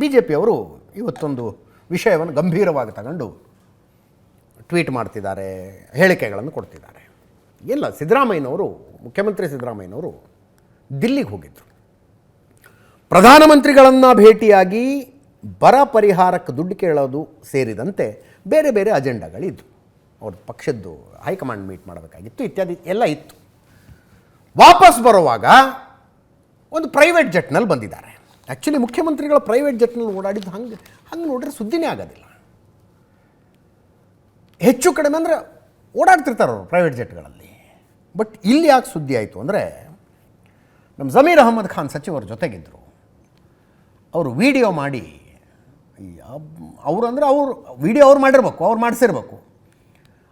B J ಪಿಯವರು ಇವತ್ತೊಂದು ವಿಷಯವನ್ನು ಗಂಭೀರವಾಗಿ ತಗೊಂಡು ಟ್ವೀಟ್ ಮಾಡ್ತಿದ್ದಾರೆ, ಹೇಳಿಕೆಗಳನ್ನು ಕೊಡ್ತಿದ್ದಾರೆ. ಇಲ್ಲ ಸಿದ್ದರಾಮಯ್ಯನವರು, ಮುಖ್ಯಮಂತ್ರಿ ಸಿದ್ದರಾಮಯ್ಯನವರು ದಿಲ್ಲಿಗೆ ಹೋಗಿದ್ದರು ಪ್ರಧಾನಮಂತ್ರಿಗಳನ್ನು ಭೇಟಿಯಾಗಿ ಬರ ಪರಿಹಾರಕ್ಕೆ ದುಡ್ಡು ಕೇಳೋದು ಸೇರಿದಂತೆ ಬೇರೆ ಬೇರೆ ಅಜೆಂಡಾಗಳಿದ್ದು ಅವ್ರ ಪಕ್ಷದ್ದು ಹೈಕಮಾಂಡ್ ಮೀಟ್ ಮಾಡಬೇಕಾಗಿತ್ತು, ಇತ್ಯಾದಿ ಎಲ್ಲ ಇತ್ತು. ವಾಪಸ್ ಬರುವಾಗ ಒಂದು ಪ್ರೈವೇಟ್ ಜೆಟ್ನಲ್ಲಿ ಬಂದಿದ್ದಾರೆ. ಆ್ಯಕ್ಚುಲಿ ಮುಖ್ಯಮಂತ್ರಿಗಳ ಪ್ರೈವೇಟ್ ಜೆಟ್ನಲ್ಲಿ ಓಡಾಡಿದ್ದು ಹಂಗೆ ಹಂಗೆ ನೋಡ್ರೆ ಸುದ್ದಿನೇ ಆಗೋದಿಲ್ಲ. ಹೆಚ್ಚು ಕಡಿಮೆ ಅಂದರೆ ಓಡಾಡ್ತಿರ್ತಾರೆ ಅವರು ಪ್ರೈವೇಟ್ ಜೆಟ್ಗಳಲ್ಲಿ ಬಟ್ ಇಲ್ಲಿ ಯಾಕೆ ಸುದ್ದಿ ಆಯಿತು ಅಂದರೆ ನಮ್ಮ ಜಮೀರ್ ಅಹಮ್ಮದ್ ಖಾನ್ ಸಚಿವರ ಜೊತೆಗಿದ್ದರು ಅವರು ವಿಡಿಯೋ ಮಾಡಿ ಅವರು ಅಂದರೆ ಅವರು ವಿಡಿಯೋ ಅವ್ರು ಮಾಡಿರ್ಬೇಕು, ಅವ್ರು ಮಾಡಿಸಿರ್ಬೇಕು.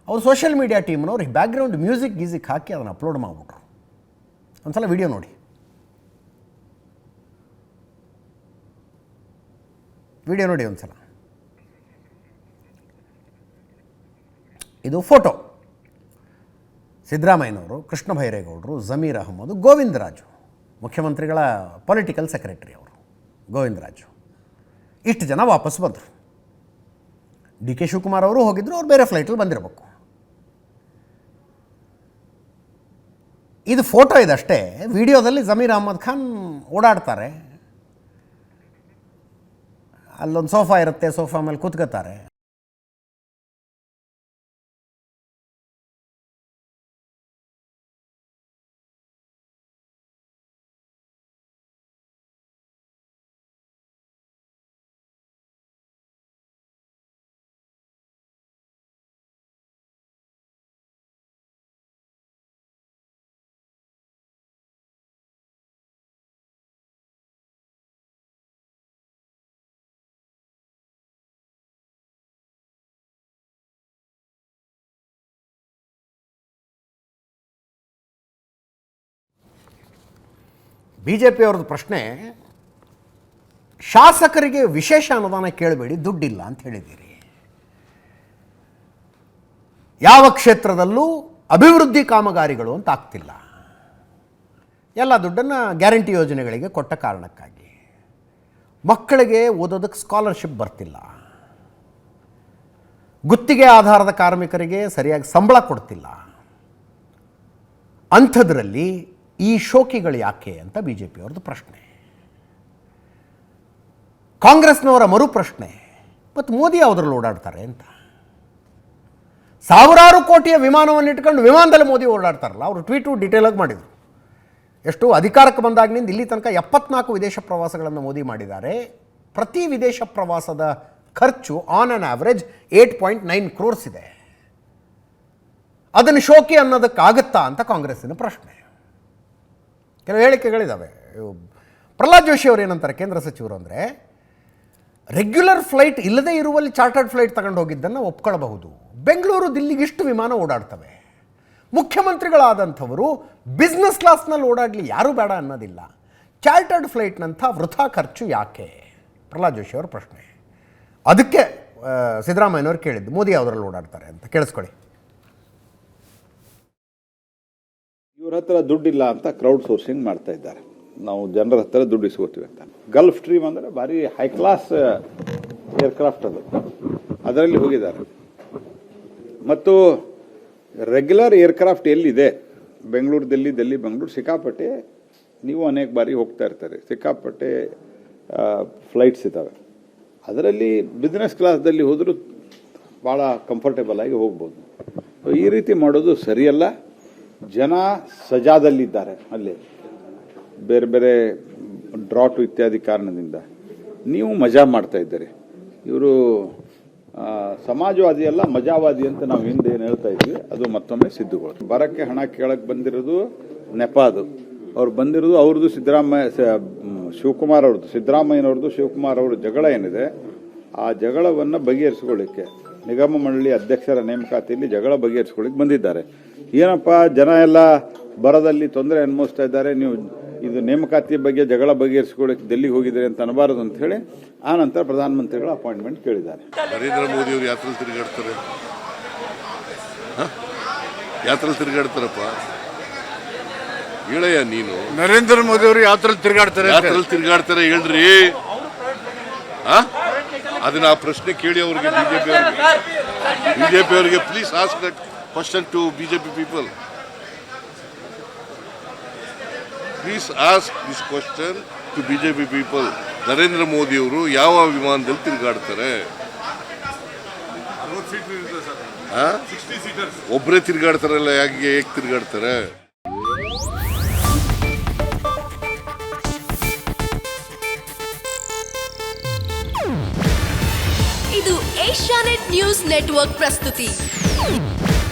ಅವ್ರು ಸೋಷಿಯಲ್ ಮೀಡಿಯಾ ಟೀಮ್ನವ್ರು ಬ್ಯಾಕ್ಗ್ರೌಂಡ್ ಮ್ಯೂಸಿಕ್ ಗೀಸಿಕ್ ಹಾಕಿ ಅದನ್ನು ಅಪ್ಲೋಡ್ ಮಾಡಿಬಿಟ್ರು. ಒಂದ್ಸಲ ವಿಡಿಯೋ ನೋಡಿ. ವಿಡಿಯೋ ನೋಡಿ ಒಂದ್ಸಲ. ಇದು ಫೋಟೋ. ಸಿದ್ದರಾಮಯ್ಯನವರು, ಕೃಷ್ಣ ಭೈರೇಗೌಡರು, ಜಮೀರ್ ಅಹಮದ್ ಗೋವಿಂದರಾಜು ಮುಖ್ಯಮಂತ್ರಿಗಳ ಪೊಲಿಟಿಕಲ್ ಸೆಕ್ರೆಟರಿ ಅವರು ಗೋವಿಂದರಾಜು ಇಷ್ಟು ಜನ ವಾಪಸ್ ಬಂದರು. ಡಿ ಕೆ ಶಿವಕುಮಾರ್ ಅವರು ಹೋಗಿದ್ರು, ಅವ್ರು ಬೇರೆ ಫ್ಲೈಟಲ್ಲಿ ಬಂದಿರಬೇಕು. ಇದು ಫೋಟೋ ಇದಷ್ಟೇ, ವಿಡಿಯೋದಲ್ಲಿ ಜಮೀರ್ ಅಹಮದ್ ಖಾನ್ ಓಡಾಡ್ತಾರೆ. ಅಲ್ಲೊಂದು ಸೋಫಾ ಇರುತ್ತೆ ಸೋಫಾ ಮೇಲೆ ಕೂತ್ಕೋತಾರೆ ಬಿ ಜೆ ಪಿಯವ್ರದ್ದು ಪ್ರಶ್ನೆ, ಶಾಸಕರಿಗೆ ವಿಶೇಷ ಅನುದಾನ ಕೇಳಬೇಡಿ, ದುಡ್ಡಿಲ್ಲ ಅಂತ ಹೇಳಿದ್ದೀರಿ. ಯಾವ ಕ್ಷೇತ್ರದಲ್ಲೂ ಅಭಿವೃದ್ಧಿ ಕಾಮಗಾರಿಗಳು ಅಂತ ಆಗ್ತಿಲ್ಲ. ಎಲ್ಲ ದುಡ್ಡನ್ನು ಗ್ಯಾರಂಟಿ ಯೋಜನೆಗಳಿಗೆ ಕೊಟ್ಟ ಕಾರಣಕ್ಕಾಗಿ. ಮಕ್ಕಳಿಗೆ ಓದೋದಕ್ಕೆ ಸ್ಕಾಲರ್ಶಿಪ್ ಬರ್ತಿಲ್ಲ. ಗುತ್ತಿಗೆ ಆಧಾರದ ಕಾರ್ಮಿಕರಿಗೆ ಸರಿಯಾಗಿ ಸಂಬಳ ಕೊಡ್ತಿಲ್ಲ. ಅಂಥದ್ರಲ್ಲಿ ಈ ಶೋಕಿಗಳು ಯಾಕೆ ಅಂತ ಬಿ ಜೆ ಪಿಯವ್ರದ್ದು ಪ್ರಶ್ನೆ. ಕಾಂಗ್ರೆಸ್ನವರ ಮರು ಪ್ರಶ್ನೆ ಮತ್ತು ಮೋದಿ ಅವರಲ್ಲಿ ಓಡಾಡ್ತಾರೆ ಅಂತ. ಸಾವಿರಾರು ಕೋಟಿಯ ವಿಮಾನವನ್ನು ಇಟ್ಕೊಂಡು ವಿಮಾನದಲ್ಲಿ ಮೋದಿ ಓಡಾಡ್ತಾರಲ್ಲ, ಅವರು ಟ್ವೀಟು ಆಗಿ ಮಾಡಿದರು. ಎಷ್ಟು ಅಧಿಕಾರಕ್ಕೆ ಬಂದಾಗಿನಿಂದ ಇಲ್ಲಿ ತನಕ ಎಪ್ಪತ್ನಾಲ್ಕು ವಿದೇಶ ಪ್ರವಾಸಗಳನ್ನು ಮೋದಿ ಮಾಡಿದ್ದಾರೆ. ಪ್ರತಿ ವಿದೇಶ ಪ್ರವಾಸದ ಖರ್ಚು on on average eight point nine crores ಇದೆ. ಅದನ್ನು ಶೋಕಿ ಅನ್ನೋದಕ್ಕಾಗತ್ತಾ ಅಂತ ಕಾಂಗ್ರೆಸ್ಸಿನ ಪ್ರಶ್ನೆ. ಕೆಲವು ಹೇಳಿಕೆಗಳಿದ್ದಾವೆ ಪ್ರಹ್ಲಾದ್ ಜೋಶಿ ಅವರು ಏನಂತಾರೆ ಕೇಂದ್ರ ಸಚಿವರು ಅಂದರೆ ರೆಗ್ಯುಲರ್ ಫ್ಲೈಟ್ ಇಲ್ಲದೇ ಇರುವಲ್ಲಿ ಚಾರ್ಟರ್ಡ್ ಫ್ಲೈಟ್ ತಗೊಂಡು ಹೋಗಿದ್ದನ್ನು ಒಪ್ಕೊಳ್ಬಹುದು. ಬೆಂಗಳೂರು ದಿಲ್ಲಿಗೆ ಇಷ್ಟು ವಿಮಾನ ಓಡಾಡ್ತವೆ. ಮುಖ್ಯಮಂತ್ರಿಗಳಾದಂಥವರು ಬಿಸ್ನೆಸ್ ಕ್ಲಾಸ್ನಲ್ಲಿ ಓಡಾಡಲಿ ಯಾರೂ ಬೇಡ ಅನ್ನೋದಿಲ್ಲ. ಚಾರ್ಟರ್ಡ್ ಫ್ಲೈಟ್ನಂಥ ವೃಥಾ ಖರ್ಚು ಯಾಕೆ? ಪ್ರಹ್ಲಾದ್ ಜೋಶಿ ಅವರ ಪ್ರಶ್ನೆ. ಅದಕ್ಕೆ ಸಿದ್ದರಾಮಯ್ಯನವ್ರು ಕೇಳಿದ್ದು, ಮೋದಿ ಅವರಲ್ಲಿ ಓಡಾಡ್ತಾರೆ ಅಂತ. ಕೇಳಿಸ್ಕೊಳ್ಳಿ. ಇವ್ರ ಹತ್ರ ದುಡ್ಡಿಲ್ಲ ಅಂತ ಕ್ರೌಡ್ ಸೋರ್ಸಿಂಗ್ ಮಾಡ್ತಾ ಇದ್ದಾರೆ. ನಾವು ಜನರ ಹತ್ರ ದುಡ್ಡು ಇಸ್ಕೋತೀವಿ ಅಂತ. ಗಲ್ಫ್ ಸ್ಟ್ರೀಮ್ ಅಂದರೆ ಭಾರಿ ಹೈ ಕ್ಲಾಸ್ ಏರ್ಕ್ರಾಫ್ಟ್ ಅದು. ಅದರಲ್ಲಿ ಹೋಗಿದ್ದಾರೆ. ಮತ್ತು ರೆಗ್ಯುಲರ್ ಏರ್ಕ್ರಾಫ್ಟ್ ಎಲ್ಲಿದೆ? ಬೆಂಗಳೂರು ದಿಲ್ಲಿ ದಿಲ್ಲಿ, ಬೆಂಗಳೂರು, ಸಿಕ್ಕಾಪಟ್ಟೆ ನೀವು ಅನೇಕ ಬಾರಿ ಹೋಗ್ತಾ ಇರ್ತಾರೆ. ಸಿಕ್ಕಾಪಟ್ಟೆ ಫ್ಲೈಟ್ಸ್ ಇದ್ದಾವೆ. ಅದರಲ್ಲಿ ಬಿಸ್ನೆಸ್ ಕ್ಲಾಸ್ದಲ್ಲಿ ಹೋದರೂ ಭಾಳ ಕಂಫರ್ಟೇಬಲ್ ಆಗಿ ಹೋಗ್ಬೋದು. ಈ ರೀತಿ ಮಾಡೋದು ಸರಿಯಲ್ಲ. ಜನ ಸಜಾದಲ್ಲಿದ್ದಾರೆ ಅಲ್ಲಿ. ಬೇರೆ ಬೇರೆ ಡ್ರಾಟು ಇತ್ಯಾದಿ ಕಾರಣದಿಂದ. ನೀವು ಮಜಾ ಮಾಡ್ತಾ ಇದ್ದೀರಿ. ಇವರು ಸಮಾಜವಾದಿ ಅಲ್ಲ, ಮಜಾವಾದಿ ಅಂತ ನಾವು ಹಿಂದೆ ಏನು ಹೇಳ್ತಾ ಇದ್ವಿ, ಅದು ಮತ್ತೊಮ್ಮೆ ಸಿದ್ಧಗಳು ಬರಕ್ಕೆ ಹಣ ಕೇಳಕ್ಕೆ ಬಂದಿರೋದು ನೆಪ ಅದು. ಅವ್ರು ಬಂದಿರೋದು ಅವ್ರದ್ದು ಸಿದ್ದರಾಮಯ್ಯ ಶಿವಕುಮಾರ್ ಅವ್ರದ್ದು. ಸಿದ್ದರಾಮಯ್ಯನವ್ರದ್ದು ಶಿವಕುಮಾರ್ ಅವ್ರ ಜಗಳ ಏನಿದೆ, ಆ ಜಗಳವನ್ನು ಬಗೆಹರಿಸ್ಕೊಳ್ಳಿಕ್ಕೆ ನಿಗಮ ಮಂಡಳಿ ಅಧ್ಯಕ್ಷರ ನೇಮಕಾತಿಯಲ್ಲಿ ಜಗಳ ಬಗೆಹರಿಸ್ಕೊಳ್ಳಿಕ್ಕೆ ಬಂದಿದ್ದಾರೆ. ಏನಪ್ಪ ಜನ ಎಲ್ಲ ಬರದಲ್ಲಿ ತೊಂದರೆ ಅನುಭವಿಸ್ತಾ ಇದ್ದಾರೆ ನೀವು ಇದು ನೇಮಕಾತಿ ಬಗ್ಗೆ ಜಗಳ ಬಗೆಹರಿಸಿಕೊಳ್ಳಕ್ಕೆ ಡೆಲ್ಲಿಗೆ ಹೋಗಿದ್ದೀರಿ ಅಂತ ಅನ್ನಬಾರದು ಅಂತ ಹೇಳಿ ಆ ನಂತರ ಪ್ರಧಾನಮಂತ್ರಿಗಳ ಅಪಾಯಿಂಟ್ಮೆಂಟ್ ಕೇಳಿದ್ದಾರೆ. ನರೇಂದ್ರ ಮೋದಿ ಅವರು ಯಾತ್ರೆ ತಿರುಗಾಡ್ತಾರೆ? ಯಾತ್ರೆ ತಿರುಗಾಡ್ತಾರಪ್ಪ? ಹೇಳಯ್ಯ ನೀನು. ನರೇಂದ್ರ ಮೋದಿ ಅವರು ಯಾತ್ರೆ ತರ ತಿರುಗಾಡ್ತಾರೆ ಯಾತ್ರೆ ತಿರುಗಾಡ್ತಾರೆ ಹೇಳ್ರಿ. ಆ? ಅದನ್ನ ಆ ಪ್ರಶ್ನೆ ಕೇಳಿ ಅವ್ರಿಗೆ ಬಿಜೆಪಿ ಅವರಿಗೆ. ಬಿಜೆಪಿ ಅವರಿಗೆ please ask that question to BJP people please ask this question to BJP people Narendra Modi ಅವರು ಯಾವ ವಿಮಾನದಲ್ಲಿ ತಿರುಗಾಡ್ತಾರೆ? ಒಬ್ಬರೇ ತಿರುಗಾಡ್ತಾರಲ್ಲ ಯಾಕೆ ಹೇಗೆ ತಿರುಗಾಡ್ತಾರೆ? ಇದು ಏಷ್ಯಾನೆಟ್ ನ್ಯೂಸ್ ನೆಟ್ವರ್ಕ್ ಪ್ರಸ್ತುತಿ.